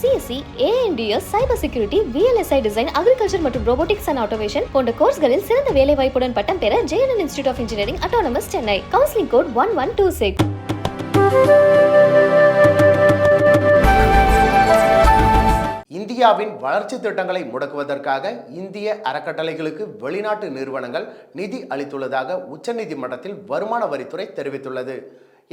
CSC and DS cyber security VLSI design agriculture மற்றும் robotics and automation போன்ற கோர்ஸ்களில் சிறந்த வேலைவாய்ப்புடன் பட்டம் பெற JNN institute of engineering autonomous Chennai counselling code one one two six இந்தியாவின் வளர்ச்சி திட்டங்களை முடக்குவதற்காக இந்திய அறக்கட்டளைகளுக்கு வெளிநாட்டு நிறுவனங்கள் நிதி அளித்துள்ளதாக உச்சநீதிமன்றத்தில் வருமான வரித்துறை தெரிவித்துள்ளது.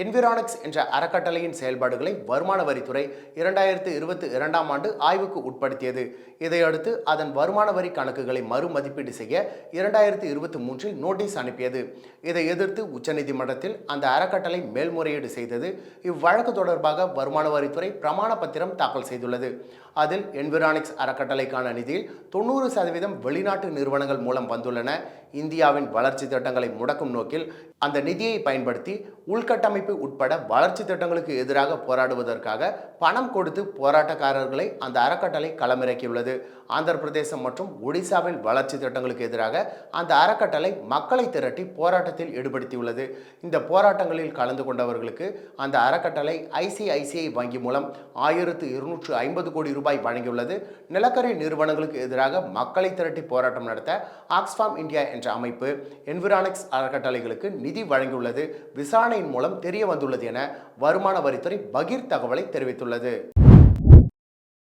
என்விரானிக்ஸ் என்ற அறக்கட்டளையின் செயல்பாடுகளை வருமான வரித்துறை இரண்டாயிரத்து இருபத்தி இரண்டாம் ஆண்டு ஆய்வுக்கு உட்படுத்தியது. இதையடுத்து அதன் வருமான வரி கணக்குகளை மறுமதிப்பீடு செய்ய இரண்டாயிரத்து இருபத்தி மூன்றில் நோட்டீஸ் அனுப்பியது. இதை எதிர்த்து உச்சநீதிமன்றத்தில் அந்த அறக்கட்டளை மேல்முறையீடு செய்தது. இவ்வழக்கு தொடர்பாக வருமான வரித்துறை பிரமாண பத்திரம் தாக்கல் செய்துள்ளது. அதில் என்விரானிக்ஸ் அறக்கட்டளைக்கான நிதியில் தொண்ணூறு சதவீதம் வெளிநாட்டு நிறுவனங்கள் மூலம் வந்துள்ளன. இந்தியாவின் வளர்ச்சி திட்டங்களை முடக்கும் நோக்கில் அந்த நிதியை பயன்படுத்தி உள்கட்டமைப்பு உட்பட வளர்ச்சி திட்டங்களுக்கு எதிராக போராடுவதற்காக பணம் கொடுத்து போராட்டக்காரர்களை அந்த அறக்கட்டளை களமிறக்கியுள்ளது. ஆந்திர பிரதேசம் மற்றும் ஒடிசாவின் வளர்ச்சி திட்டங்களுக்கு எதிராக அந்த அறக்கட்டளை மக்களை திரட்டி போராட்டத்தில் ஈடுபடுத்தியுள்ளது. இந்த போராட்டங்களில் கலந்து கொண்டவர்களுக்கு அந்த அறக்கட்டளை ஐசிஐசிஐ வங்கி மூலம் ஆயிரத்து இருநூற்று ஐம்பது கோடி ரூபாய் வழங்கியுள்ளது. நிலக்கரி நிறுவனங்களுக்கு எதிராக மக்களை திரட்டி போராட்டம் நடத்த ஆக்ஸ்ஃபார்ம் இந்தியா என்ற அமைப்பு என்விரானிக்ஸ் அறக்கட்டளைகளுக்கு நிதி வழங்கியுள்ளது. விசாரணையின் மூலம் தெரிய வந்துள்ளது என வருமான வரித்துறை பகீர் தகவலை தெரிவித்துள்ளது.